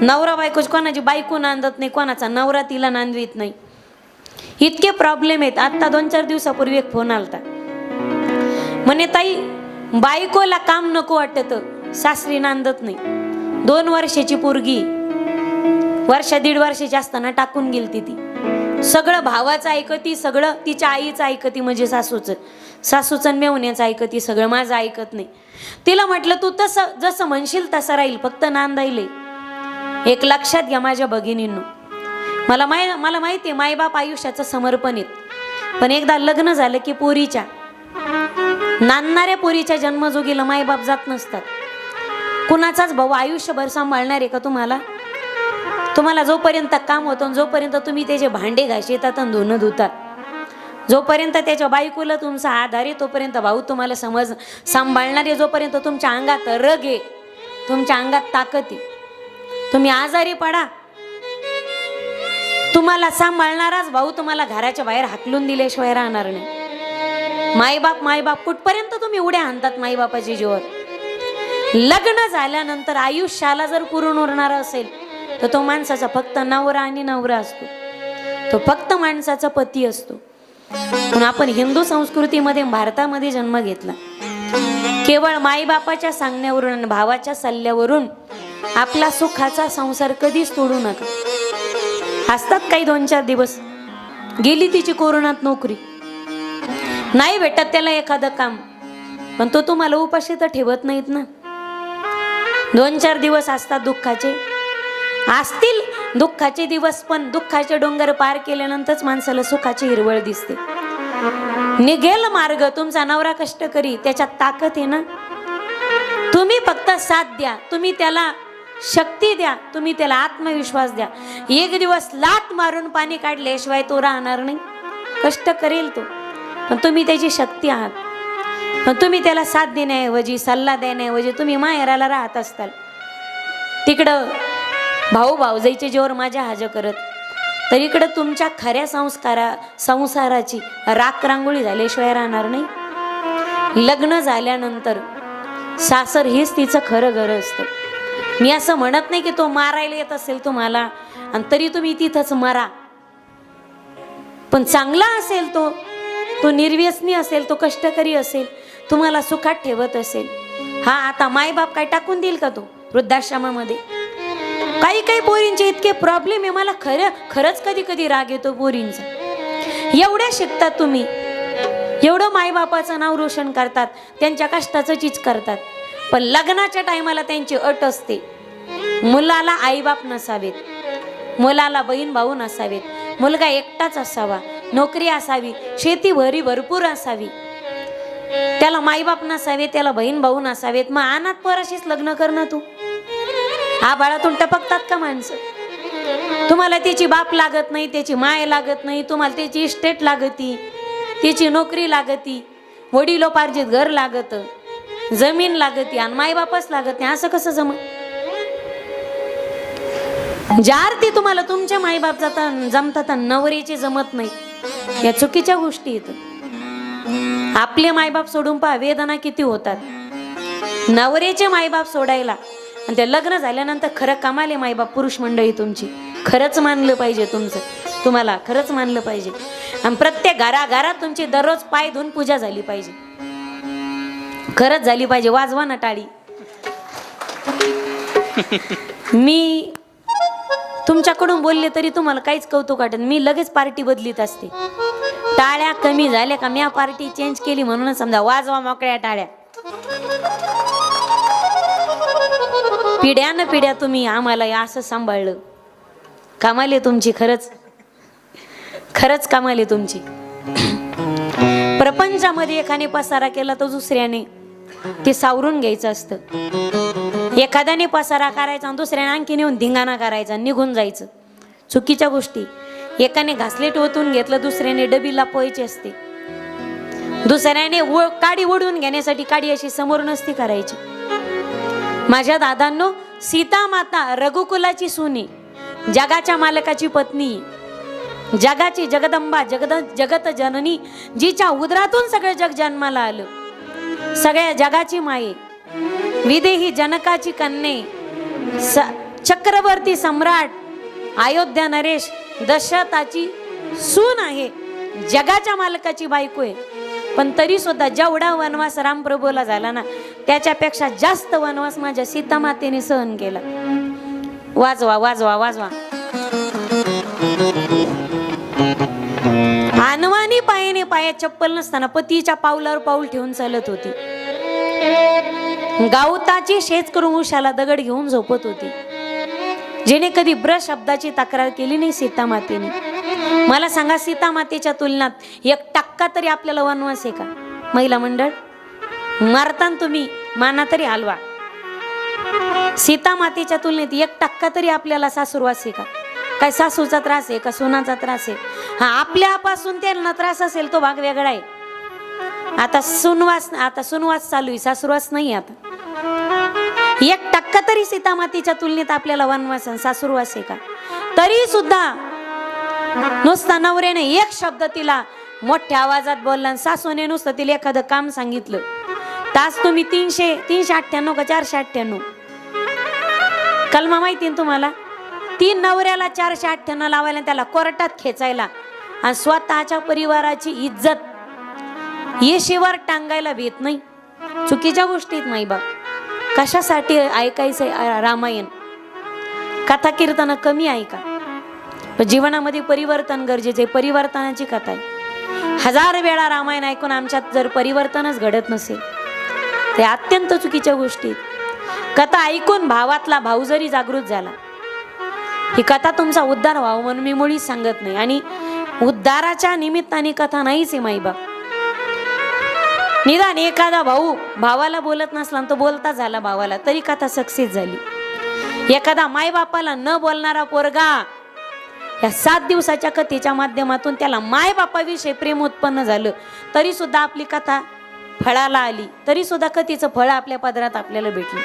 नवरा बायकोच कोणाची बायको नांदत नाही कोणाचा नवरा तिला नांदवीत नाही. इतके प्रॉब्लेम आहेत. आत्ता दोन चार दिवसापूर्वी एक फोन आलता. म्हणे ताई बायकोला काम नको वाटत. सासरी नांदत नाही. दोन वर्षाची पोरगी वर्ष दीड वर्षाची असताना टाकून गेलती ती. सगळं भावाचं ऐकती सगळं तिच्या आईचं ऐकती म्हणजे सासूचं. सासूचं आणि मेवण्याचं ऐकती सगळं माझं ऐकत नाही. तिला म्हटलं तू तसं जसं म्हणशील तसं राहील फक्त नांदायले एक लक्षात घ्या माझ्या भगिनींनो. मला माय मला माहिती आहे मायबाप आयुष्याचं समर्पण आहेत. पण एकदा लग्न झालं की पोरीच्या. नांदणाऱ्या पोरीच्या जन्मजोगीला मायबाप जात नसतात. कुणाचाच भाऊ आयुष्यभर सांभाळणार आहे का तुम्हाला? तुम्हाला जोपर्यंत काम होतं जोपर्यंत तुम्ही त्याचे भांडे घाशितात आणि धुणं धुतात. जोपर्यंत त्याच्या बायकोला तुमचा आधार आहे तोपर्यंत भाऊ तुम्हाला समज सांभाळणारे जोपर्यंत तुमच्या अंगात रग आहे तुमच्या अंगात ताकद आहे. तुम्ही आजारी पडा. तुम्हाला सांभाळणाराच भाऊ तुम्हाला घराच्या बाहेर हाकलून दिल्याशिवाय राहणार नाही माईबाप माईबाप कुठपर्यंत तुम्ही उड्या आणतात माईबापाची जीवन लग्न झाल्यानंतर आयुष्याला जर पुरून उरणार असेल तर तो माणसाचा फक्त नवरा आणि नवरा असतो. तो फक्त माणसाचा पती असतो. पण आपण हिंदू संस्कृतीमध्ये भारतामध्ये जन्म घेतला. केवळ माईबापाच्या सांगण्यावरून आणि भावाच्या सल्ल्यावरून आपला सुखाचा संसार कधीच तोडू नका. असतात काही दोन चार दिवस. गेली तिची कोरोनात नोकरी. नाही भेटत त्याला एखादं काम. पण तो तुम्हाला उपाशी तर ठेवत नाहीत ना. दोन चार दिवस असतात दुःखाचे. असतील दुःखाचे दिवस पण दुःखाचे डोंगर पार केल्यानंतरच माणसाला सुखाची हिरवळ दिसते. निघेल मार्ग तुमचा नवरा कष्ट करी त्याच्यात ताकद आहे ना? तुम्ही फक्त साथ द्या. तुम्ही त्याला शक्ती द्या. तुम्ही त्याला आत्मविश्वास द्या. एक दिवस लात मारून पाणी काढल्याशिवाय तो राहणार नाही. कष्ट करेल तो. पण तुम्ही त्याची शक्ती आहात. पण तुम्ही त्याला साथ देण्याऐवजी सल्ला देण्याऐवजी तुम्ही माहेराला राहत असताल. तिकडं भाऊ भाऊजाईचे जोर माझ्या हाज करत. तर इकडं तुमच्या खऱ्या संस्कारा संसाराची राख रांगोळी झाल्याशिवाय राहणार नाही. लग्न झाल्यानंतर सासर हेच तिचं खरं घर असतं. मी असं म्हणत नाही की तो मारायला येत असेल तुम्हाला आणि तरी तुम्ही तिथंच मारा. पण चांगला असेल तो तो निर्व्यसनी असेल तो कष्टकरी असेल तुम्हाला सुखात ठेवत असेल. हा आता मायबाप काय टाकून देईल का तो वृद्धाश्रमामध्ये? काही काही पोरींचे इतके प्रॉब्लेम आहे मला खरं खरंच कधी कधी राग येतो पोरींचा. एवढ्या शिकतात तुम्ही. एवढं मायबापाचं नाव रोशन करतात त्यांच्या कष्टाचं चीज करतात. पण लग्नाच्या टायमाला त्यांची अट असते. मुलाला आईबाप नसावेत. मुलाला बहीण भाऊ नसावेत. मुलगा एकटाच असावा. नोकरी असावी. शेती भरी भरपूर असावी. त्याला माईबाप नसावे त्याला बहीण भाऊ नसावेत. मग अनाथ परशीच लग्न करणं तू. हा बाळातून टपकतात का माणसं? तुम्हाला त्याची बाप लागत नाही त्याची माय लागत नाही तुम्हाला त्याची इस्टेट लागती त्याची नोकरी लागती वडिलोपार्जित घर लागत. जमीन लागती आणि मायबापच लागत नाही. असं कसं जम ज्या अर्थी तुम्हाला तुमच्या मायबाप जाता जमतात नवरीची जमत नाही या चुकीच्या गोष्टी येतात आपले मायबाप सोडून पहा वेदना किती होतात. नवरेचे मायबाप सोडायला आणि ते लग्न झाल्यानंतर खरं कमाले मायबाप पुरुष मंडळी तुमची. खरंच मानलं पाहिजे तुमचं. तुम्हाला खरंच मानलं पाहिजे. आणि प्रत्येक घराघरात तुमची दररोज पाय धुवून पूजा झाली पाहिजे. खरंच झाली पाहिजे. वाजवा ना टाळी. मी तुमच्याकडून बोलले तरी तुम्हाला काहीच कौतुक वाटत मी लगेच पार्टी बदलीत असते. टाळ्या कमी झाल्या का? मी पार्टी चेंज केली म्हणूनच समजा वाजवा मोकळ्या टाळ्या. पिढ्यानं पिढ्या तुम्ही आम्हाला असं सांभाळलं. कामाले तुमची खरंच. खरंच कामाले तुमची. प्रपंचामध्ये एकाने पसारा केला तर दुसऱ्याने. ते सावरून घ्यायचं असतं. एखाद्याने पसारा करायचा आणि दुसऱ्याने आणखी नेऊन धिंगाणा करायचा निघून जायचं. चुकीच्या गोष्टी. एकाने घासलेट ओतून घेतलं दुसऱ्याने डबीला पोहायची असते. दुसऱ्याने व काडी ओढून घेण्यासाठी काडी अशी समोर नसती करायची. माझ्या दादांनो सीता माता रघुकुलाची सुनी जगाच्या मालकाची पत्नी जगाची जगदंबा जगद जगत जननी जिच्या उदरातून सगळं जग जन्माला आलं. सगळ्या जगाची माई. विदेही जनकाची कन्ये स चक्रवर्ती सम्राट अयोध्या नरेश दशरथाची सून आहे. जगाच्या मालकाची बायको आहे. पण तरी सुद्धा जेवढा वनवास रामप्रभूला झाला ना त्याच्यापेक्षा जास्त वनवास माझ्या सीतामातेने सहन केला. वाजवा वाजवा वाजवा. अनवानी पायाने पायात चप्पल नसताना पतीच्या पावलावर पाऊल ठेवून चालत होती. गावताची शेत करून उशाला दगड घेऊन झोपत होती. जेणे कधी ब्र शब्दाची तक्रार केली नाही सीतामातेने. मला सांगा सीतामातेच्या तुलनात एक टक्का तरी आपल्याला वनवास आहे का? महिला मंडळ मारतान तुम्ही माना तरी हलवा. सीतामातेच्या तुलनेत एक टक्का तरी आपल्याला सासूरवास आहे का? काय सासूचा त्रास आहे का? सोनाचा त्रास आहे? हा आपल्यापासून त्यांना त्रास असेल तो भाग वेगळा आहे. आता सुनवास आता सुनवास चालू आहे सासूरवास नाही आता. एक टक्का तरी सीतामातीच्या तुलनेत आपल्याला वनवास सासूरवास आहे का? तरी सुद्धा नुसता नवऱ्याने एक शब्द तिला मोठ्या आवाजात बोलला आणि सासूने नुसतं तिला एखादं काम सांगितलं. तास तुम्ही तीनशे तीनशे अठ्ठ्याण्णव का चारशे अठ्ठ्याण्णव? कलमा माहिती ना तुम्हाला? तीन नवऱ्याला चारशे अठ्ठ्याण्णव लावायला त्याला कोर्टात खेचायला. आणि स्वतःच्या परिवाराची इज्जत येशीवर टांगायला भेट नाही. चुकीच्या गोष्टीत नाही बा कशासाठी ऐकायचं रामायण? कथा कीर्तन कमी ऐका पण जीवनामध्ये परिवर्तन गरजेचे आहे. परिवर्तनाची कथा आहे. हजार वेळा रामायण ऐकून आमच्यात जर परिवर्तनच घडत नसेल ते अत्यंत चुकीच्या गोष्टी कथा ऐकून भावातला भाऊ जरी जागृत झाला ही कथा तुमचा उद्धार व्हावा म्हणून मी मुळीच सांगत नाही. आणि उद्धाराच्या निमित्ताने कथा नाहीच आहे माईबाप निदान एखादा भाऊ भावाला बोलत नसला तो बोलता झाला भावाला तरी कथा सक्सेस झाली. एखादा मायबापाला न बोलणारा पोरगा या सात दिवसाच्या कथेच्या माध्यमातून त्याला मायबापाविषयी प्रेम उत्पन्न झालं तरी सुद्धा आपली कथा फळाला आली तरी सुद्धा कथेचं फळ आपल्या पदरात आपल्याला भेटली.